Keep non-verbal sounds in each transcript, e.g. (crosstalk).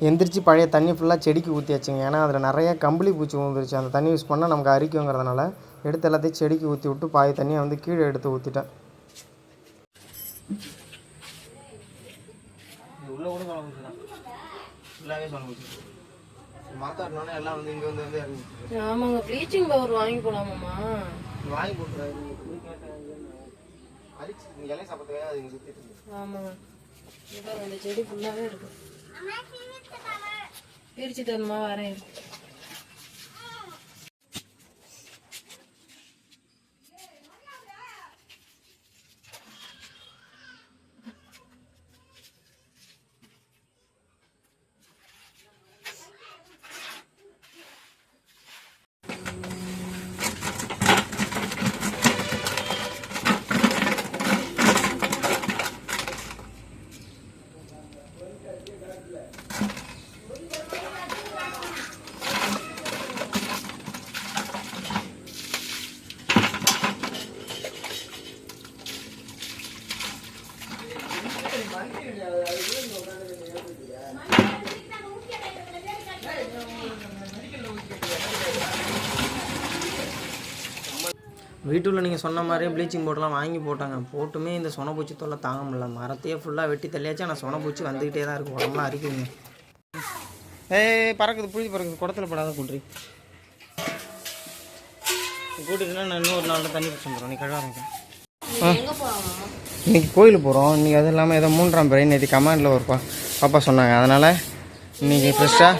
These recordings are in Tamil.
எந்திரிச்சு பழைய தண்ணி ஃபுல்லாக செடிக்கு ஊற்றியாச்சுங்க ஏன்னா அதில் நிறைய கம்பளி பூச்சி விழுந்துருச்சு. அந்த தண்ணி யூஸ் பண்ணால் நமக்கு அரிக்குங்கிறதுனால எடுத்து எல்லாத்தையும் செடிக்கு ஊற்றி விட்டு பாதி தண்ணியை வந்து கீழே எடுத்து ஊற்றிட்டேன் உள்ளே கூட சொன்ன பூச்சி தான் ஃபுல்லாகவே சொன்ன பூச்சி மாத்தாடினோடனே எல்லாம் வந்து இங்கே வந்து வந்து இறங்கி ஆமாங்க ப்ளீச்சிங் பவுடர் வாங்கி போலாமாம்மா வாங்கி போட்டுறாரு. அரிச்சு இலையை சாப்பிட்றதுக்காக அது இங்கே சுற்றிட்டு இருக்கு. ஆமாங்க. இப்போ அந்த செடி ஃபுல்லாகவே இருக்கு. Bir cidden mağaraydı. வீட்டுள்ள நீங்கள் சொன்ன மாதிரியே ப்ளீச்சிங் பவுடர்லாம் வாங்கி போட்டாங்க. போட்டுமே இந்த சொனப்பூச்சி தொல்லை தாங்க முடியல. மரத்தையே ஃபுல்லாக வெட்டி தள்ளியாச்சு. ஆனால் சொனப்பூச்சி வந்துக்கிட்டே தான் இருக்குது உடம்புலாம் அரிக்குதுங்க. ஏய் பறக்குது. புழுதி பறக்குது. குடத்துல படாத கூட்டுறி கூட்டிட்டுனா நான் இன்னும் ஒரு நாளில் தண்ணி பிடிச்சி வந்துடும் நீ கழுவாதங்க இன்றைக்கி கோயிலுக்கு போகிறோம் இன்றைக்கி அது இல்லாமல் ஏதோ மூன்றாம் பிறை. நேற்று கமாண்டில் ஒரு பா பாப்பா சொன்னாங்க. அதனால் இன்றைக்கி ஃப்ரெஷ்ஷாக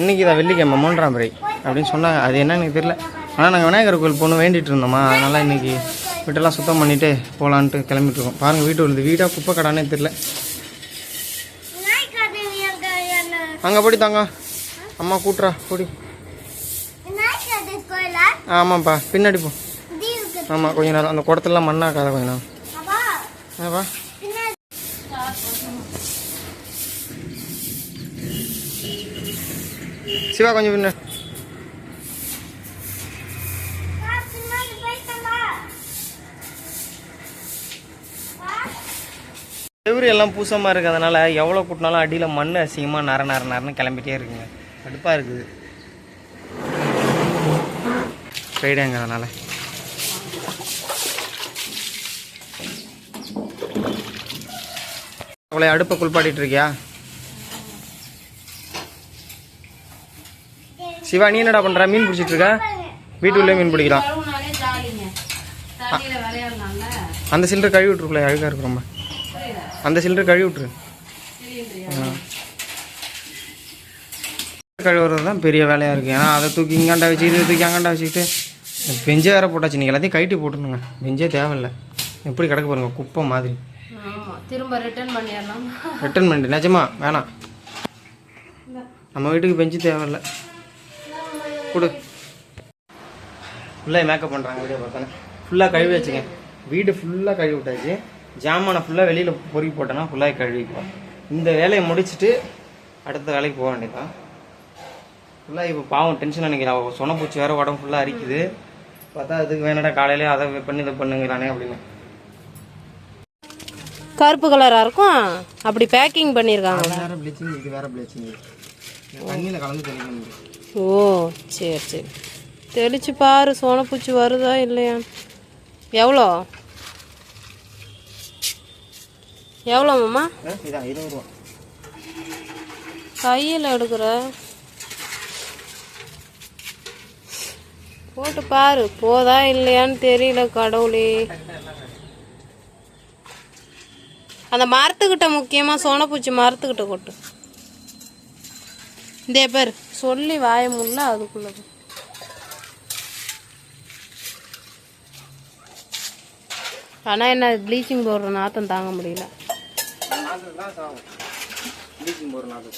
இன்றைக்கி தான் வெள்ளிக்கிழமை மூன்றாம் பிறை அப்படின்னு சொன்னாங்க. அது என்னன்னு எனக்கு தெரியல. ஆனால் நாங்கள் விநாயகர் கோயில் போகணும் வேண்டிகிட்டு இருந்தோமா. அதனால் இன்றைக்கி வீட்டெல்லாம் சுத்தம் பண்ணிவிட்டு போகலான்ட்டு கிளம்பிட்டுருக்கோம். பாருங்கள் வீட்டு வந்து வீடாக குப்பை கடானே தெரில அங்கே போடி தாங்க. அம்மா கூட்டுறா போடி. ஆமாம்ப்பா பின்னாடி போ. ஆமாம் கொஞ்ச நேரம். அந்த குடத்துலலாம் மண்ணாக்காத கொஞ்ச நேரம். ஏவா சிவா கொஞ்சம் பின்ன. செவுரு எல்லாம் பூசமாக இருக்குது அதனால் எவ்வளோ கூட்டினாலும் அடியில் மண் அசிங்கமாக நர நர நரன்னு கிளம்பிட்டே இருக்குங்க. கடுப்பாக இருக்குது. ஃப்ரைடேங்க அதனால் அவளை அடுப்பை குளிப்பாட்டிட்டு இருக்கியா? சிவா நீ என்னடா பண்ற? மீன் பிடிச்சிட்டு இருக்க? வீட்டுக்குள்ளே மீன் பிடிக்கலாம் அந்த சிலிண்டர் கழுவி விட்ருக்குள்ள அழுகா இருக்கு ரொம்ப. அந்த சிலிண்டர் கழுவி விட்ரு கழுவுறது தான் பெரிய வேலையாக இருக்குது ஏன்னா அதை தூக்கி இங்காண்டா வச்சு இதை தூக்கி அங்காண்டா வச்சுக்கிட்டு பெஞ்சே வேற போட்டாச்சு. நீங்கள் எல்லாத்தையும் கழட்டி போட்டுருங்க. பெஞ்சே தேவையில்லை. எப்படி கிடக்க பாருங்க குப்பை மாதிரி. ஆமா திரும்ப ரிட்டர்ன் பண்ணிடலாம். ரிட்டர்ன் பண்ணிட்டு நிஜமா? வேணாம். நம்ம வீட்டுக்கு பெஞ்சு தேவையில்ல. கொடு. ஃபுல்லாக மேக்கப் பண்ணுறாங்க வீடியோ பார்த்தானே ஃபுல்லாக கழுவி வச்சுங்க. வீடு ஃபுல்லாக கழுவி விட்டாச்சு. ஜாமானை ஃபுல்லாக வெளியில் பொறுக்கி போட்டேன்னா ஃபுல்லாக கழுவிக்குவோம் இந்த வேலையை முடிச்சுட்டு அடுத்த வேலைக்கு போக வேண்டியதான் ஃபுல்லாக இப்போ பாவம் டென்ஷன் நினைக்கிறேன். சொனப்பூச்சி வேறு உடம்பு ஃபுல்லாக அரிக்குது. பார்த்தா அதுக்கு வேணடா காலையிலே அதை பண்ணி இதை பண்ணுங்கிறானே அப்படின்னு. கருப்பு கலரா இருக்கும். அப்படி பேக்கிங் பண்ணிருக்காங்க. அது வேறு ப்ளீச்சிங் இது வேறு ப்ளீச்சிங் தண்ணியில் கலந்து தெளிக்கணும். ஓ சரி சரி. தெளிச்சு பாரு சோனப்பூச்சி வருதா இல்லையா? எவ்வளோ? எவ்வளோ மாமா? இதான் இருபது ரூபா. கையில் எடுக்கிற. போட்டு பாரு போதா இல்லையான்னு தெரியல கடவுளே. அந்த மரத்துக்கிட்ட முக்கியமாக சோனப்பூச்சி மரத்துக்கிட்ட கொட்டு. இந்த பேர் சொல்லி வாய முடியல அதுக்குள்ள போ. ஆனா என்ன ப்ளீச்சிங் பவுடர் நாத்தம் தாங்க முடியல. நாற்று தான் சாகும் ப்ளீச்சிங் போகிற நாற்று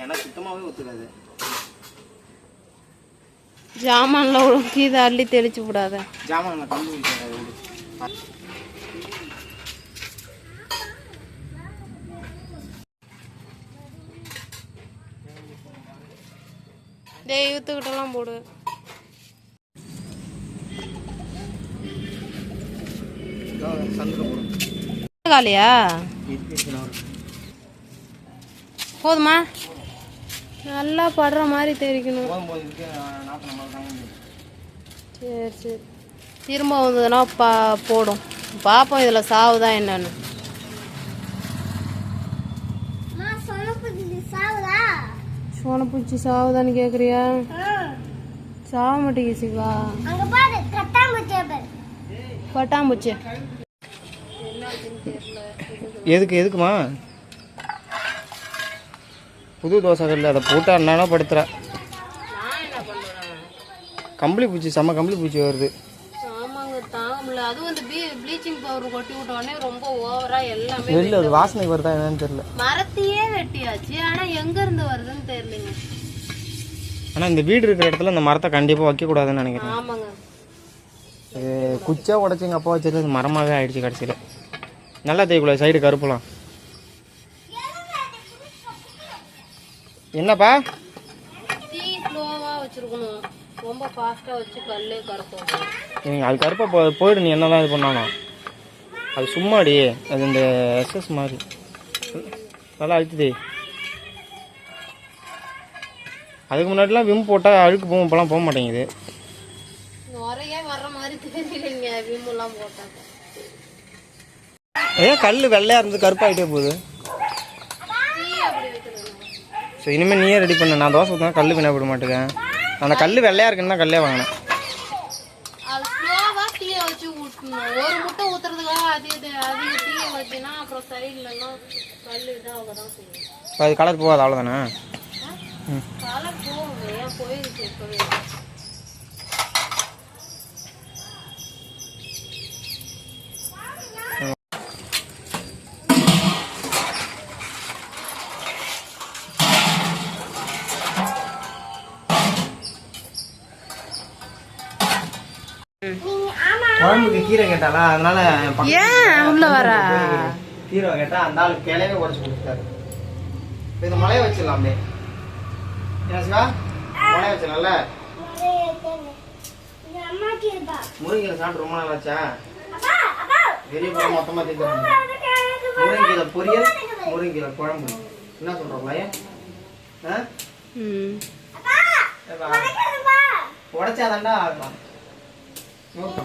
ஏன்னா சுத்தமாகவே ஒத்துக்காது. ஜாமான்ல ஒழுங்கி இதை அள்ளி தெளிச்சு விடாத ஜாமான் நான் கம்பி வைக்கிறேன் விடு. டேய் இழுத்துக்கிட்டலாம் போடு. இதோ சந்தில் போடும் காலியா. போதுமா? நல்லா படுற மாதிரி தெரிக்கணும். சரி சரி. திரும்ப வந்ததுன்னா பா போடும். பார்ப்போம் இதில் சாவுதா என்னன்னு. சோனப்பூச்சி சாவுதான்னு கேட்குறியா சாவ மாட்டேங்க சிவா. பட்டாம்பூச்சி. எதுக்கு எதுக்குமா? புது தோசை கல்ல அதை போட்டு அண்ணானா படுத்துற. கம்பளி பூச்சி செம்ம கம்பளி பூச்சி வருது. வெளில அது வாசனைக்கு வருதா என்னன்னு தெரியல. மரத்தையே வெட்டியாச்சு. ஆனா எங்க இருந்து வருதுன்னு தெரியலங்க. ஆனால் இந்த வீடு இருக்கிற இடத்துல இந்த மரத்தை கண்டிப்பாக வைக்கக்கூடாதுன்னு நினைக்கிறேன். ஆமாங்க. குச்சா உடச்சி எங்கள் அப்பா வச்சிருந்தது மரமாகவே ஆயிடுச்சு கடைசியில். நல்லா தேய்க்குள்ள சைடு கருப்புலாம் என்னப்பா? தீ ஸ்லோவா வச்சிருக்கணும். ரொம்ப ஃபாஸ்டா வச்சு கல்லே கறக்கும் நீங்க அது கருப்பாக போ போயிடு நீ என்னதான் இது பண்ணாலும். அது சும்மாடி அது இந்த எஸ்எஸ் மாதிரி. நல்லா அழுத்துதே. அதுக்கு முன்னாடிலாம் விம் போட்டால் அழுக்கு போகும் இப்போலாம் போக மாட்டேங்குது. நிறைய வர்ற மாதிரி தெரியலைங்க விம்முலாம் போட்டாங்க ஏன் கல் வெள்ளையாக இருந்து கருப்பாகிட்டே போகுது. ஸோ இனிமேல் நீயே ரெடி பண்ண. நான் தோசை ஊற்றினா கல் வினா விட மாட்டேங்க அந்த கல் வெள்ளையாக இருக்குன்னு தான் கல்லே வாங்கினேன். அது ஸ்லோவா தீய வச்சு ஊற்றணும் ஒரு முட்டை ஊத்துறதுக்காக அதிக அதிக தீய வச்சுன்னா அப்புறம் சைட்லலாம் கல் இதாக தான் செய்யும். இப்போ அது கலர் போகாது அவ்வளோதானே கலர் போகுங்க ஏன் கீரை கேட்டாலா அதனால ஏன் உள்ள வர? கீரை கேட்டா அந்த ஆளு கிளையவே உடச்சு கொடுத்தாரு இந்த மலையை வச்சிடலாம். என்ன சிவா? மலையை வச்சிடலாம்ல? முருங்கீரை சாப்பிட்டு ரொம்ப நாள் ஆச்சா பெரிய பழம் மொத்தமாக தீர்த்துறாங்க முருங்கீரை பொரியல் முருங்கீரை குழம்பு. என்ன சொல்கிறோம் பையன்? உடச்சாதாண்டா ஆகலாம் நோர்ப்பா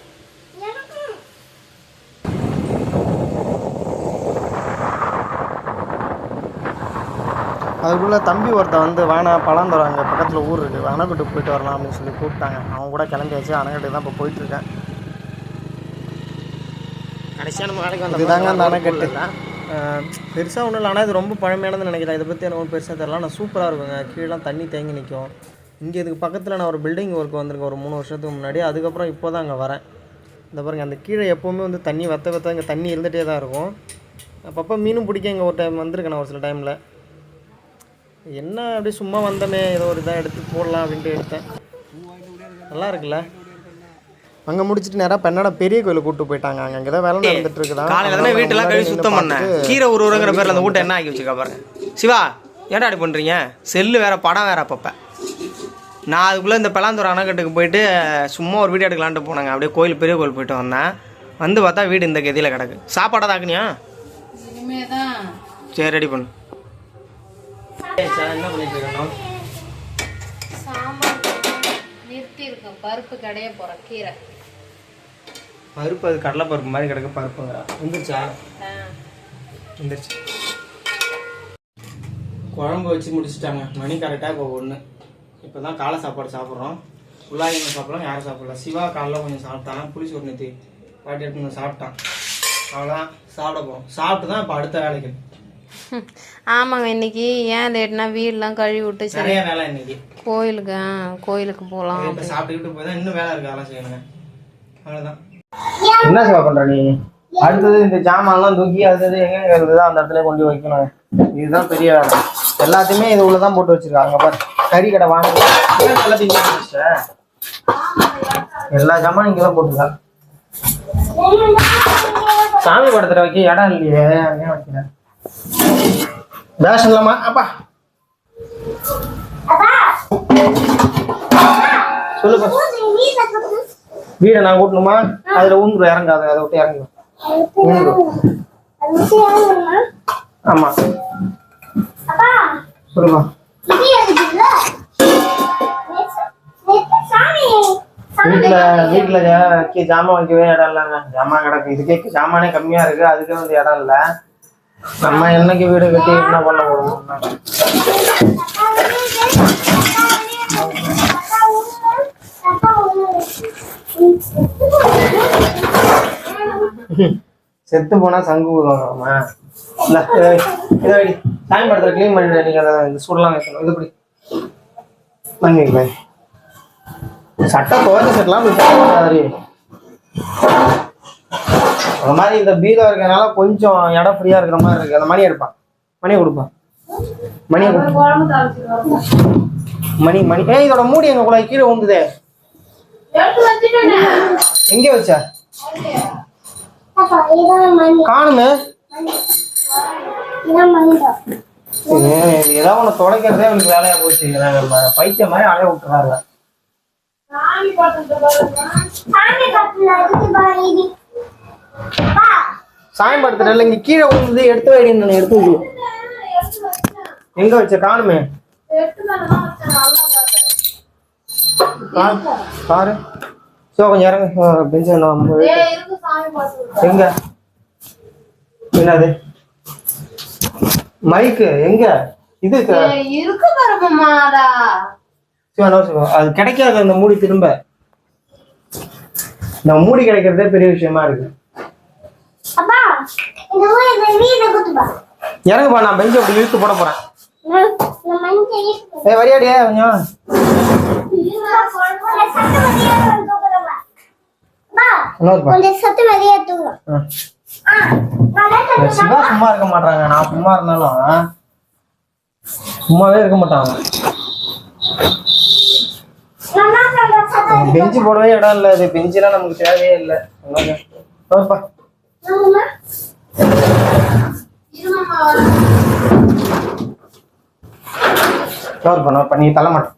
அதுக்குள்ளே தம்பி ஒருத்தன் வந்து வானா பழந்தரம் அங்கே பக்கத்தில் ஊர் இருக்குது அணைக்கட்டுக்கு போயிட்டு வரலாம் அப்படின்னு சொல்லி கூப்பிட்டாங்க. அவன் கூட கிளம்பியாச்சு. அணைக்கட்டுக்கு தான் இப்போ போயிட்டுருக்கேன். கடைசியாக நம்ம நாளைக்கு வந்து இதுதாங்க அந்த அணைக்கட்டு. பெருசாக ஒன்றும் இல்லை. ஆனால் இது ரொம்ப பழமையானதுன்னு நினைக்கிறேன். இதை பற்றி எனக்கு பெருசாக தெரியல. ஆனால் சூப்பராக இருக்குங்க. கீழெலாம் தண்ணி தேங்கி நிற்கும் இங்கே இதுக்கு பக்கத்தில் நான் ஒரு பில்டிங் ஒர்க் வந்திருக்கேன். ஒரு மூணு வருஷத்துக்கு முன்னாடி. அதுக்கப்புறம் இப்போ தான் அங்கே வரேன். இந்த பாருங்க அந்த கீழே எப்போவுமே வந்து தண்ணி வத்த வத்த இங்கே தண்ணி இருந்துகிட்டே தான் இருக்கும். அப்பப்போ மீனும் பிடிக்க இங்கே ஒரு டைம் வந்திருக்கேன் நான் ஒரு சில டைமில் என்ன அப்படியே சும்மா வந்தமே ஏதோ ஒரு இதாக எடுத்து போடலாம் அப்படின்ட்டு எடுத்தேன். நல்லா இருக்குல்ல? அங்கே முடிச்சுட்டு நேராக பெண்ணோட பெரிய கோயிலுக்கு கூப்பிட்டு போயிட்டாங்க. அங்கே அங்கே தான் வேலை நடந்துட்டு இருக்குதா காலையில தானே வீட்டெல்லாம் கழுவி சுத்தம் பண்ணேன். கீரை உருவுறங்கிற பேர்ல அந்த வீட்டை என்ன ஆக்கி வச்சுக்கா பாருங்க. சிவா ஏன்டா அப்படி பண்றீங்க? செல்லு வேற படம் வேற அப்பப்ப. நான் அதுக்குள்ளே இந்த பெலாந்தூர் அணைக்கட்டுக்கு போயிட்டு சும்மா ஒரு வீடியோ எடுக்கலான்ட்டு போனாங்க. அப்படியே கோயில் பெரிய கோயில் போயிட்டு வந்தேன். வந்து பார்த்தா வீடு இந்த கதியில் கிடக்கு. சாப்பாடா தாக்குனியா? சரி ரெடி பண்ணு. என்ன பண்ணிட்டு இருக்கணும்? சாம்பார் நிறுத்தி பருப்பு கடைய போறேன் கீரை. பருப்பு அது கடலை பருப்பு மாதிரி கிடக்கு பருப்புங்கிறா வந்துருச்சா. வந்துருச்சு. குழம்பு வச்சு முடிச்சிட்டாங்க. மணி கரெக்டாக இப்போ ஒன்று இப்போ தான் காலை சாப்பாடு சாப்பிட்றோம். என்ன சாப்பிடலாம் யாரும் சாப்பிடல. சிவா காலைல கொஞ்சம் சாப்பிட்டான் புளிச்சு ஒரு நேற்று பாட்டி எடுத்து சாப்பிட்டான். அவ்வளோதான் சாப்பிட போகிறோம் சாப்பிட்டு தான் இப்போ அடுத்த வேலைக்கு. (laughs) ஆமாங்க இன்னைக்கு ஏன் லேட்னா வீடெல்லாம் கழுவி விட்டு சரி நிறைய வேலை இன்னைக்கு. கோயிலுக்கு ஆ, கோயிலுக்கு போகலாம் இப்போ சாப்பிட்டுக்கிட்டு போய் தான் இன்னும் வேலை இருக்கு அதெல்லாம் செய்யணுங்க. அவ்வளோதான் என்ன சிவா பண்ற நீ? அடுத்தது இந்த ஜாமான்லாம் தூக்கி அடுத்தது எங்க இருந்ததோ அந்த இடத்துல கொண்டு வைக்கணும். இதுதான் பெரிய வேலை. எல்லாத்தையுமே இது உள்ள தான் போட்டு வச்சிருக்காங்க பாரு. கறி கடை வாங்கி? எல்லா ஜாமானும் இங்கே தான் போட்டுருக்கா சாமி படத்துல வைக்க இடம் இல்லையே ஏன் வைக்கிறேன். பேஷன் இல்லாமா அப்பா சொல்லுப்பா வீடை நான் கூட்டணுமா அதுல ஊந்துடும் இறங்காது அதை விட்டு இறங்கும் ஆமா சொல்லுப்பா வீட்டுல வீட்டுல ஜாமான் வைக்கவே இடம் இல்லைங்க ஜாமான் கிடக்கு இதுக்கே ஜாமானே கம்மியா இருக்கு அதுக்கே வந்து இடம் இல்ல நம்ம என்னைக்கு வீடு கட்டி என்ன பண்ண போறோம். செத்து போனா சங்கு விடுவாங்க நம்ம இதை சாமி படத்துல க்ளீன் பண்ணிட்டு நீங்க அதை இந்த சூடெல்லாம் வைக்கணும். இது இப்படி. சட்டை துவைச்ச சட்டெல்லாம் மாதிரி அந்த மாதிரி இந்த பீரோ இருக்கிறனால கொஞ்சம் இடம் ஃப்ரீயா இருக்கிற மாதிரி இருக்கு. அந்த மணி எடுப்பான் மணியை கொடுப்பான் மணியை மணி மணி. ஏ இதோட மூடி எங்க கூட கீழே உந்துதே எங்க வச்ச? காணுமே. ஏதாவது தொலைக்கிறதே எனக்கு வேலையா போச்சு. பைத்திய பைத்தியம் மாதிரி அலைய விட்டுறாங்க படத்துல இல்லை இங்க கீழே உழுந்து எடுத்து வைடின்னு நான் எடுத்து வை. எங்க வச்ச காணுமே? பாரு சோ கொஞ்சம் இறங்க. பெஞ்சு எங்க? என்னது? மைக்கு எங்க? இது இருக்கு பாருமாடா. அது கிடைக்காது அந்த மூடி திரும்ப. இந்த மூடி கிடைக்கிறதே பெரிய விஷயமா இருக்கு. இறங்குப்பா நான் பெஞ்சு அப்படி இழுத்து போட போறேன். ஏய் வரியாடியே கொஞ்சம். சிவா சும்மா இருக்க மாட்டாங்க நான் சும்மா இருந்தாலும் சும்மாவே இருக்க மாட்டாங்க. பெஞ்சு போடவே இடம் இல்லை. இது பெஞ்செல்லாம் நமக்கு தேவையே இல்லை பாருப்பா ஆமாம்மா. இருமாமா வரேன் கவர் பண்ண பண்ணி தள்ள மாட்டேன்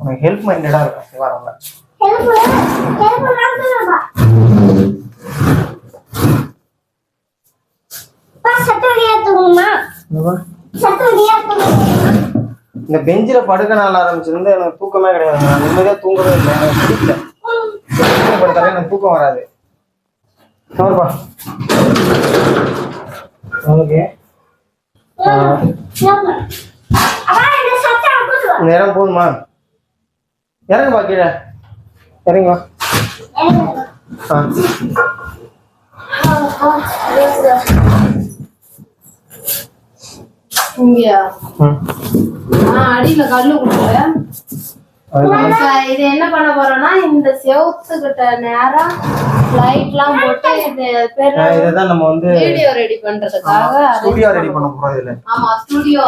உனக்கு ஹெல்ப் மைண்டடா இருக்கும் தூங்குமா இந்த பெஞ்சில் படுக்க நாள் ஆரம்பிச்சிருந்து எனக்கு தூக்கமே கிடையாது நான் நிம்மதியா தூங்கவே இல்லை எனக்கு பிடிக்கல. படுத்தாலே எனக்கு தூக்கம் வராது. கவர்ப்பா. ஓகே இடம் போதுமா? இறங்குப்பா கீழே. இறங்கி வா. ஆ. இங்கயா? அடியில கல்லு கொடுக்குறேன் இது என்ன பண்ண போறோம்னா இந்த செவுத்துக்கிட்ட நேரா லைட்லாம் போட்டு இது பேர் ஆ, இதுதான் நம்ம வந்து வீடியோ ரெடி பண்றதுக்காக ஸ்டுடியோ ரெடி பண்ண போறோம் இதுல. ஆமா ஸ்டுடியோ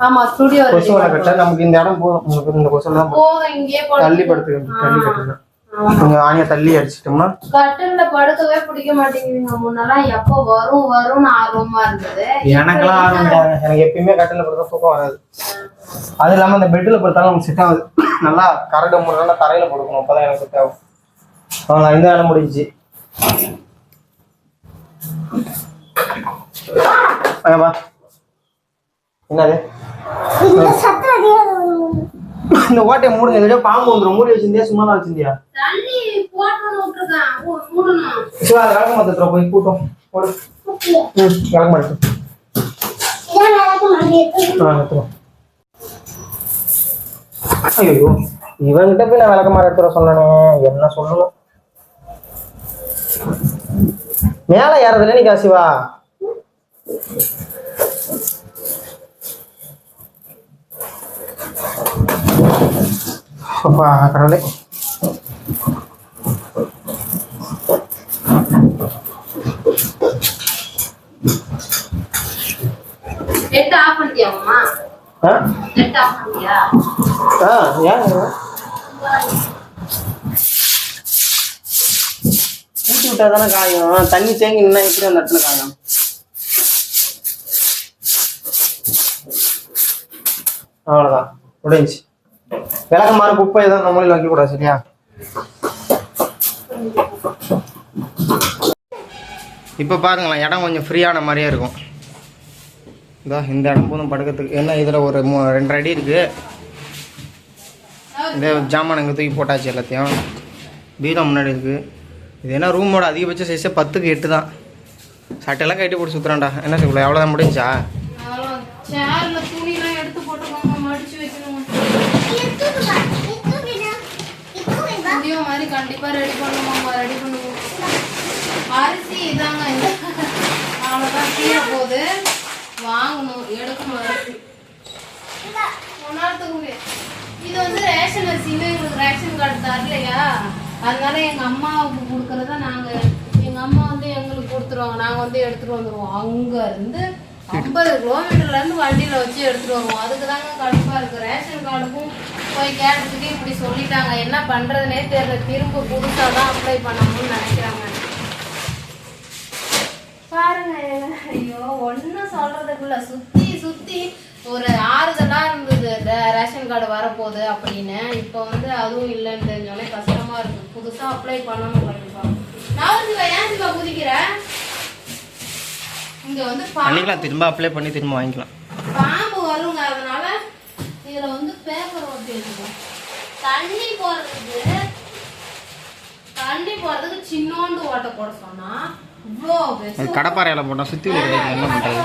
ஆமா. ஸ்டுடியோ ரெடி நமக்கு இந்த இடம் போதும் இந்த கொசுவலை தான் போதும் இங்கே தள்ளி படுத்துக்கணும் தள்ளி கட்டுங்க கொஞ்சம் ஆணியை தள்ளி அடிச்சிட்டோம்னா? கட்டில்ல படுக்கவே பிடிக்க மாட்டேங்குதுங்க. முன்னெல்லாம் எப்போ வரும் வரும்னு ஆர்வமா இருந்தது. எனக்கெல்லாம் ஆரம்பிச்சாங்க எனக்கு எப்பயுமே கட்டில படுத்தா தூக்கம் வராது. அது இல்லாம இந்த பெட்ல படுத்தாலும் நமக்கு செட் ஆகுது. நல்லா கரடு முறையான தரையில படுக்கணும். அப்பதான் எனக்கு செட் ஆகும். அவ்வளோ இந்த வேலை முடிஞ்சிச்சு. என்னது? சத்தம் இந்த ஓட்டையை மூடுங்க இதுலயே பாம்பு வந்துடும் மூடி வச்சிருந்தியா? சும்மா தான் வச்சிருந்தியா சிவா விளக்க மாத்திர போய் கூட்டம். போடு. ம் விளக்க மாட்டேன் ஐயோ இவன்கிட்ட போய் நான் விளக்க மாற எடுத்துட சொன்னனே. என்ன சொல்லணும்? மேல ஏறதுல நீ காசிவா அப்பா கடவுளே நெட் ஆஃப் பண்ணிட்டியாமா ஆ நெட் ஆஃப் பண்ணிட்டியா ஆ ஏன் ஊட்டி விட்டா தானே காயும் தண்ணி தேங்கி நின்னா எப்படி அந்த இடத்துல காயும் அவ்வளோதான் முடிஞ்சு விளக்கமாறு குப்பை எதுவும் நம்மளில் வைக்கக்கூடாது சரியா? இப்போ பாருங்களேன் இடம் கொஞ்சம் ஃப்ரீயான மாதிரியே இருக்கும். இதோ இந்த இடம் போதும் படுக்கிறதுக்கு. என்ன இதில் ஒரு மூ ரெண்டரை அடி இருக்குது இந்த ஜாமான் இங்கே தூக்கி போட்டாச்சு எல்லாத்தையும். பீரோ முன்னாடி இருக்குது இது என்ன ரூமோட அதிகபட்ச சைஸே பத்துக்கு எட்டு தான். சட்டையெல்லாம் கட்டி போட்டு சுற்றுறான்டா என்ன சொல்ல எவ்வளோதான் முடிஞ்சா அவ்வளோ சேர்ல துணிலாம் எடுத்து போட்டுக்கோங்க மடிச்சு வைக்கணும் கண்டிப்பாக கண்டிப்பா ரெடி பண்ணுவோம் ரெடி பண்ணுவோம் அரிசி இதாங்க இந்த அவ்வளோதான் கீழே போகுது. வாங்கணும். எடுக்கணும் அரிசி. ஒன்னாரத்துக்கு இது வந்து ரேஷன் அரிசி. இன்னும் எங்களுக்கு ரேஷன் கார்டு தரலையா? அதனால எங்க அம்மாவுக்கு கொடுக்கறத நாங்க எங்க அம்மா வந்து எங்களுக்கு கொடுத்துருவாங்க. நாங்க வந்து எடுத்துட்டு வந்துருவோம். அங்க இருந்து ஐம்பது கிலோமீட்டர்ல இருந்து வண்டியில வச்சு எடுத்துட்டு வருவோம். அதுக்கு தாங்க கடுப்பா இருக்கு. ரேஷன் கார்டுக்கும் போய் கேட்டதுக்கு இப்படி சொல்லிட்டாங்க. என்ன பண்றதுனே தெரியல. திரும்ப புதுசா தான் அப்ளை பண்ணணும்னு நினைக்கிறாங்க. பாருங்க. ஐயோ ஒன்றும் சொல்றதுக்குள்ள சுத்தி சுத்தி ஒரு ஆறுதலா இருந்தது. இந்த ரேஷன் கார்டு வரப்போகுது அப்படின்னு. இப்போ வந்து அதுவும் இல்லைன்னு தெரிஞ்சோடனே கஷ்டமா இருக்கு. புதுசா அப்ளை பண்ணணும் கண்டிப்பா. நான் ஏன் சிவா குதிக்கிற? இங்க வந்து பண்ணிக்கலாம் திரும்ப அப்ளை பண்ணி திரும்ப வாங்கிக்கலாம். பாம்பு வருங்க அதனால இதுல வந்து பேப்பர் ஒட்டி வச்சுக்கோ தண்ணி போறதுக்கு தண்ணி போறதுக்கு சின்னோண்டு ஓட்ட போட சொன்னா இவ்வளோ கடப்பாறையில் சுற்றி கிடையாது என்ன பண்ணுறது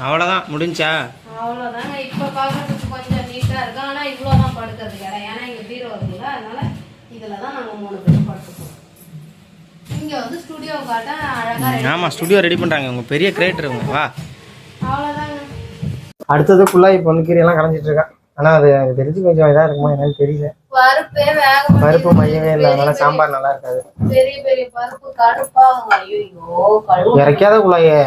அவ்வளோதான் முடிஞ்சா? அவ்வளோதாங்க இப்போ பார்க்கறதுக்கு கொஞ்சம் நீட்டாக இருக்கு. ஆனால் இவ்வளோதான் படுக்கிறதுக்கு இடம். ஏன்னா இங்கே பீரோ இருக்குல்ல அதனால இதில் தான் நாங்கள் மூணு பேரும் இங்கே வந்து ஸ்டுடியோ காட்ட அழகாக ஆமாம் ஸ்டுடியோ ரெடி பண்ணுறாங்க உங்கள் பெரிய கிரியேட்டர் உங்க வா. அவ்வளோதாங்க அடுத்தது ஃபுல்லாக இப்போ வந்து கீரையெல்லாம் கலைஞ்சிட்டு இருக்கேன் ஆனால் அது எனக்கு தெரிஞ்சு கொஞ்சம் இதாக இருக்குமா என்னன்னு தெரியல. பருப்பே வேக பருப்பு மையமே இல்லை. அதனால சாம்பார் நல்லா இருக்காது பெரிய பெரிய பருப்பு கடுப்பாங்க ஐயோ கழுவு இறக்காத குழாயே.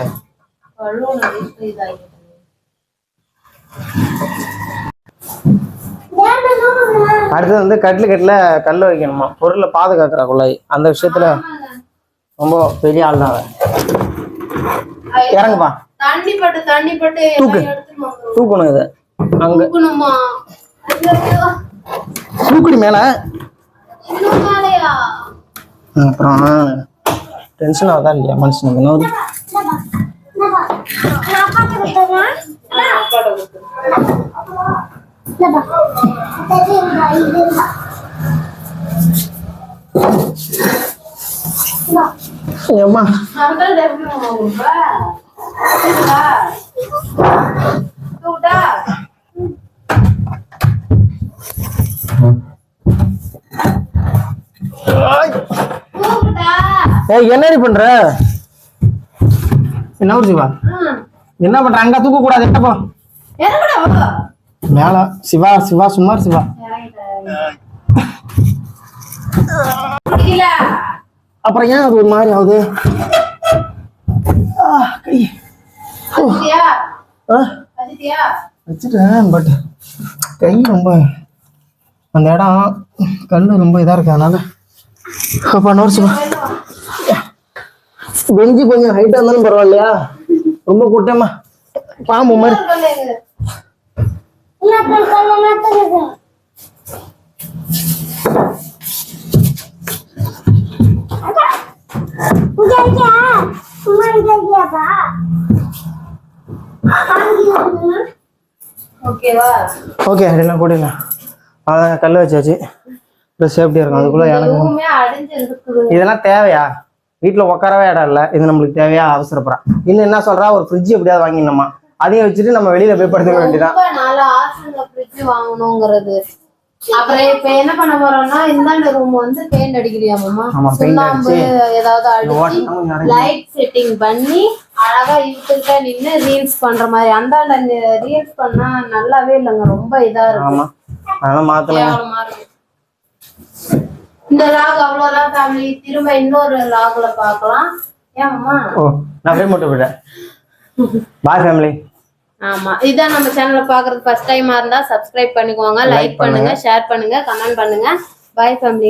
அடுத்தது வந்து கட்டில் கட்டில் கல் வைக்கணுமா? பொருளை பாதுகாக்கிற குழாய். அந்த விஷயத்துல ரொம்ப பெரிய ஆள் தான். இறங்குப்பா. தண்ணி பட்டு தண்ணி பட்டு வந்துரும். தூக்கணும் இது. அங்க. தூக்குடி மேல. அப்புறம் டென்ஷன் ஆகுதா இல்லையா மனுஷனுக்கு என்ன ஆகுது? தூக்குட்டா ஏய் என்னடி பண்ற? என்ன ஒரு சிவா? என்ன பண்ற? அங்க தூக்க கூடாது என்னப்பா மேல. சிவா சிவா சுமார் சிவா. இல்ல. அப்புறம் ஏன் அது ஒரு மாதிரி ஆகுது? கை. வச்சுட்டேன் பட் கை ரொம்ப அந்த இடம் கல் ரொம்ப இதா இருக்கு அதனால. அப்பா நோர் சிவா பெஞ்சு கொஞ்சம் ஹைட்டா இருந்தாலும் பரவாயில்லையா? ரொம்ப கூட்டமா. பாம்பு மாதிரி. ஓகே போட்டுக்கலாம். அவ்வளோதான் கல் வச்சாச்சு. இப்போ சேஃப்டியாக இருக்கும் அதுக்குள்ளே எனக்கு இதெல்லாம் தேவையா? வீட்டில் உட்காரவே இடம் இல்லை. இது நம்மளுக்கு தேவையா? அவசரப்படுறா. இன்னும் என்ன சொல்றா? ஒரு ஃப்ரிட்ஜ் எப்படியாவது வாங்கிடணுமா? அதையும் வச்சுட்டு நம்ம வெளியில போய் படுத்துக்க வேண்டியதான் அப்புறம் இப்ப என்ன பண்ண போறோம்னா இந்தாண்ட ரூம் வந்து பெயிண்ட் அடிக்கிறியாமா ஆமா, paint சுண்ணாம்பு ஏதாவது அடிச்சு. லைட் செட்டிங் பண்ணி அழகா இழுத்துக்கிட்ட நின்னு ரீல்ஸ் பண்ற மாதிரி. அந்தாண்ட ரீல்ஸ் பண்ணா நல்லாவே இல்லைங்க ரொம்ப இதா இருக்கு. ஆமா அதெல்லாம் மாத்தலாம் கேவலமா இருக்கு இந்த லாக் அவ்வளவுதான் ஃபேமிலி திரும்ப இன்னொரு லாக்ல பார்க்கலாம். ஏம்மா ஓ நான் போட்டு விட்டேன் பாய் ஃபேமிலி ஆமா. இதான் நம்ம சேனலை பாக்குறது ஃபர்ஸ்ட் டைமா இருந்தா சப்ஸ்கிரைப் பண்ணிக்கோங்க லைக் பண்ணுங்க ஷேர் பண்ணுங்க கமெண்ட் பண்ணுங்க. By family